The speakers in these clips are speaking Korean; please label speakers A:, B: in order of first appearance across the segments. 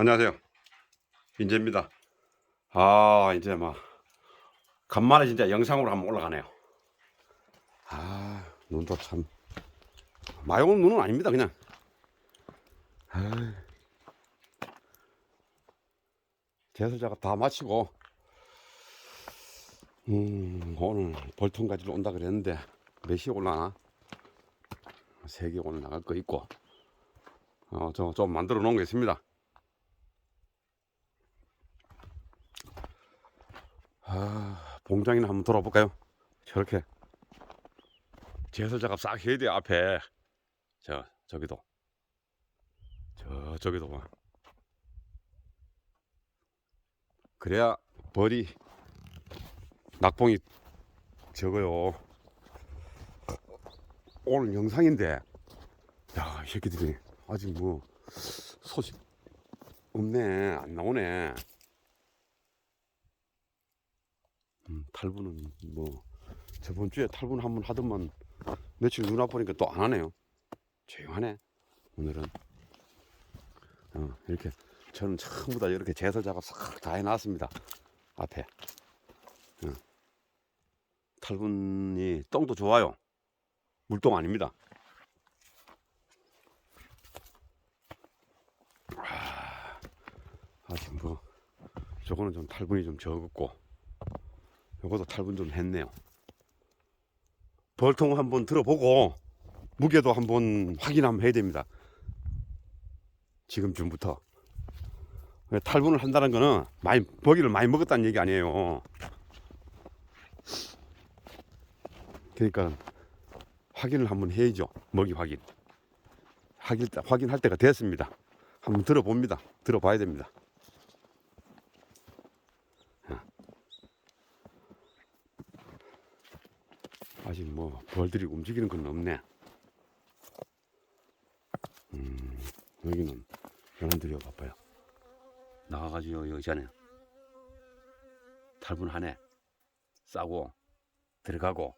A: 안녕하세요. 인재입니다. 아, 이제 막 간만에 진짜 영상으로 한번 올라가네요. 아, 눈도 참 오는 눈은 아닙니다. 그냥. 아, 제설자가 다 마치고 음, 오늘 벌통 가지러 온다 그랬는데 몇 시에 올라나? 세개 오늘 나갈 거 있고 어, 저 좀 만들어 놓은 게 있습니다. 아, 봉장이나 한번 돌아볼까요? 저렇게. 제설자가 싹 해야 돼요 앞에. 저 저기도. 저 저기도 봐. 그래야 벌이 낙봉이 적어요. 오늘 영상인데. 야이 새끼들이. 아직 뭐 소식 없네. 안 나오네 음, 탈부는 뭐 저번 주에 탈부는 한번 하더만 며칠 눈 아프니까 또 안 하네요. 조용하네. 오늘은 어, 이렇게 저는 전부 다 이렇게 제설 작업 싹 다 해놨습니다. 앞에 어. 탈분이 똥도 좋아요. 물똥 아닙니다. 아, 아직 뭐 저거는 좀 탈분이 좀 적었고 요것도 탈분 좀 했네요. 벌통 한번 들어보고 무게도 한번 확인 한번 해야 됩니다. 지금쯤부터. 탈분을 한다는 거는 많이 먹이를 많이 먹었다는 얘기 아니에요. 그러니까 확인을 한번 해야죠. 먹이 확인. 확인 확인할 때가 됐습니다. 한번 들어봅니다. 들어봐야 됩니다. 아직 뭐 벌들이 움직이는 건 없네. 음, 여기는 연원들이 바빠요. 나가가지고 여기 전에 탈분하네. 싸고 들어가고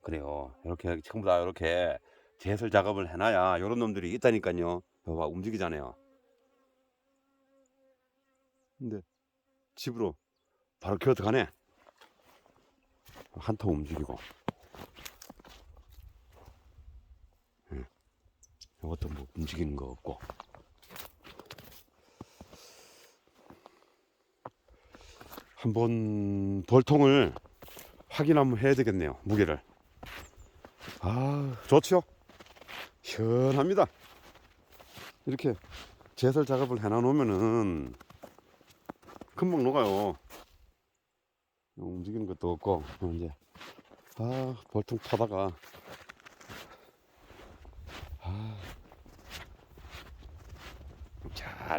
A: 그래요. 이렇게 전부 다 이렇게 제설 작업을 해놔야 이런 놈들이 있다니까요. 봐봐 움직이잖아요. 근데 집으로 바로 기어 들어가네. 한통 움직이고. 이것도 뭐 움직이는 거 없고. 한번 벌통을 확인 한번 해야 되겠네요. 무게를. 아, 좋죠? 시원합니다. 이렇게 제설 작업을 해놔 놓으면은 금방 녹아요. 움직이는 것도 없고, 이제, 아, 벌통 타다가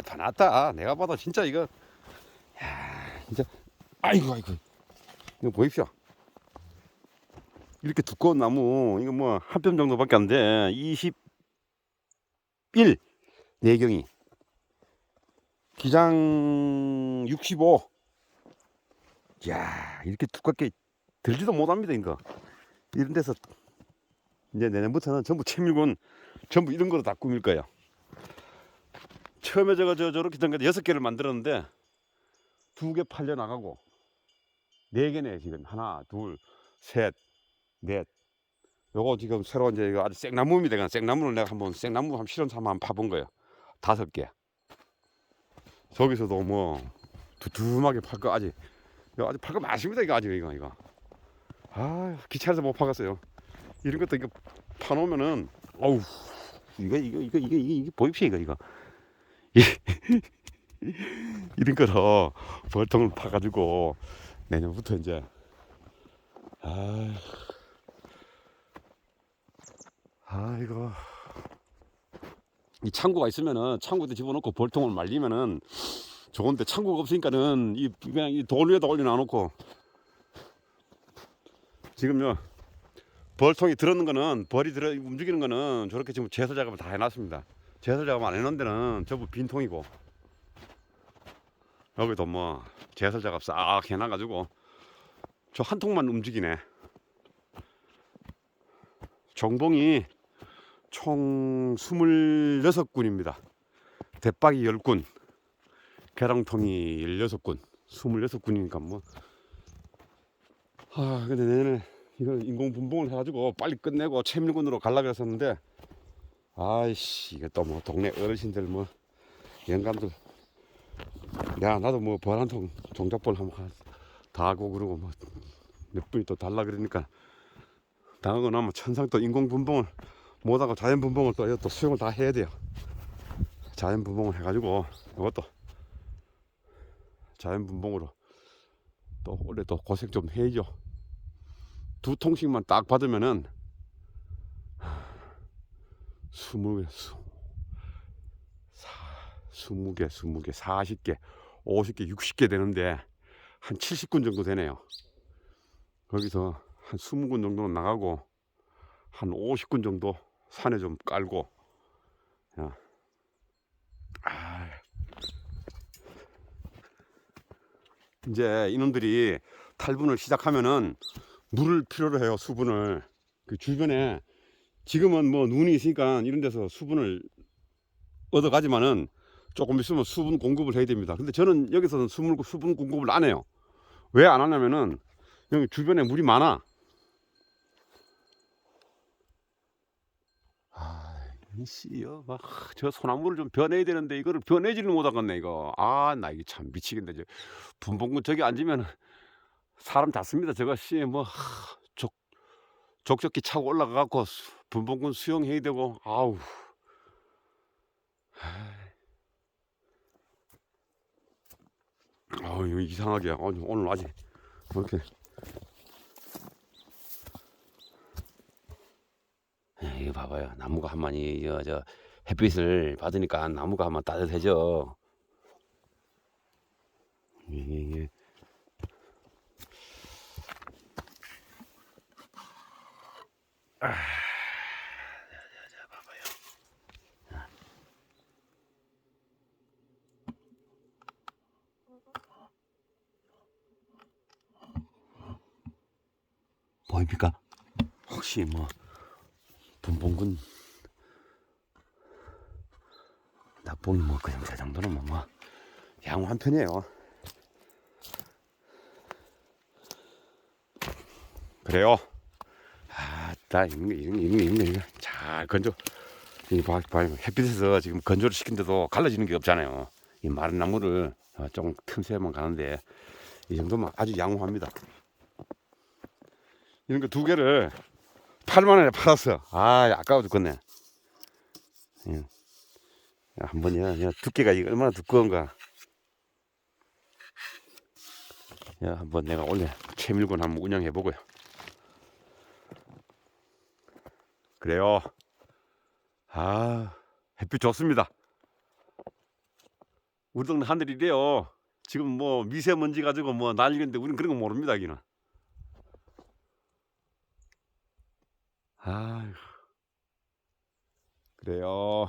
A: 잘 파놨다. 내가 봐도 진짜 이거, 야, 진짜, 아이고, 아이고. 이거 보십시오. 이렇게 두꺼운 나무, 이거 뭐, 한 뼘 정도밖에 안 돼. 21 내경이. 기장 65. 야 이렇게 두껍게 들지도 못합니다, 이거. 이런 데서, 이제 내년부터는 전부 채밀곤, 전부 이런 거로 다 꾸밀 거예요. 처음에 제가 저 저렇게 된게 여섯 개를 만들었는데 두 개 팔려 나가고 네 개네 지금 하나 둘셋넷 요거 지금 새로 이제 이거 아주 생나무입니다. 그냥 생나무를 내가 한번 생나무 한 실험 삼아 한번 파본 거예요. 다섯 개. 저기서도 뭐 두툼하게 팔 거 아직 이거 아직 팔거 많습니다. 이거 아직 이거 이거. 아 기차에서 못 파갔어요. 이런 것도 이거 파놓으면은 어우 이거 이거 이거 이거 이게, 이게 보입시오 이거 이거. 이런 거로 벌통을 파가지고 내년부터 이제 아, 아이고 이 창고가 있으면은 창고에 집어넣고 벌통을 말리면은 좋은데 창고가 없으니까는 이 그냥 이 돌 위에다 올려놔놓고 지금요 벌통이 들었는 거는 벌이 들어 움직이는 거는 저렇게 지금 제설 작업을 다 해놨습니다. 제설 작업 안 해놓은 데는 전부 빈통이고. 여기도 뭐 제설 작업 싹 해놔가지고 저 한 통만 움직이네. 정봉이 총 26군입니다. 대박이 10군. 계량통이 16군, 26군이니까 뭐. 아, 근데 내년에 이거 인공 분봉을 해가지고 빨리 끝내고 채밀군으로 가려고 했었는데, 아이씨, 이게 또뭐 동네 어르신들 뭐, 영감들. 야, 나도 뭐 벌 한 통 종잡벌 한번 다 하고 그러고 뭐, 몇 분이 또 달라 그러니까, 당하고 나면 천상 또 인공 분봉을 못하고 자연 분봉을 또, 이거 또 수용을 다 해야 돼요. 자연 분봉을 해가지고, 이것도 자연 분봉으로 또 올해 또 고생 좀 해야죠. 두 통씩만 딱 받으면은 스무 개, 스- 사, 스무 개, 스무 개, 사십 개, 오십 개, 육십 개 되는데 한 칠십 군 정도 되네요. 거기서 한 스무 군 정도는 나가고 한 오십 군 정도 산에 좀 깔고, 야. 아, 이제 이놈들이 탈분을 시작하면은 물을 필요로 해요 수분을 그 주변에 지금은 뭐 눈이 있으니까 이런 데서 수분을 얻어가지만은 조금 있으면 수분 공급을 해야 됩니다. 근데 저는 여기서는 수분, 수분 공급을 안 해요. 왜 안 하냐면은 여기 주변에 물이 많아. 아, 씨요. 막저 소나무를 좀 변해야 되는데 이거를 변해지를 못하겠네 이거. 아 나 이게 참 미치겠네. 저 분봉군 저기 앉으면 사람 잤습니다. 저거 씨뭐 족 족적기 차고 올라가 갖고 분봉군 수영해야 되고 아우. 아우 이거 이상하게. 오늘 오늘 아직 뭐 이렇게. 이거 봐봐요. 나무가 한 마리 저, 저 햇빛을 받으니까 나무가 한번 따뜻해져. 이게 이 보입니까? 혹시 뭐 분봉군 낙봉이 뭐 그냥 저 정도는 뭐, 뭐 양호 한 편이에요. 그래요. 아따 이런 거 이런 거 이런 거 이런 거 이런 거 잘 건조. 이 봐, 봐 햇빛에서 지금 건조를 시킨데도 갈라지는 게 없잖아요. 이 마른 나무를 어, 조금 틈새만 가는데 이 정도면 아주 양호합니다. 이런 거 두 개를 8만 원에 팔았어. 아, 아까워 죽겠네. 예. 야, 한번 야, 야, 두께가 이게 얼마나 두꺼운가. 야, 한번 내가 원래 채밀군 한번 운영해 보고요. 그래요. 아, 햇빛 좋습니다. 우리 동네 하늘이 이래요. 지금 뭐 미세먼지 가지고 뭐 난리인데 우리는 그런 거 모릅니다, 여기는. 아휴. 그래요.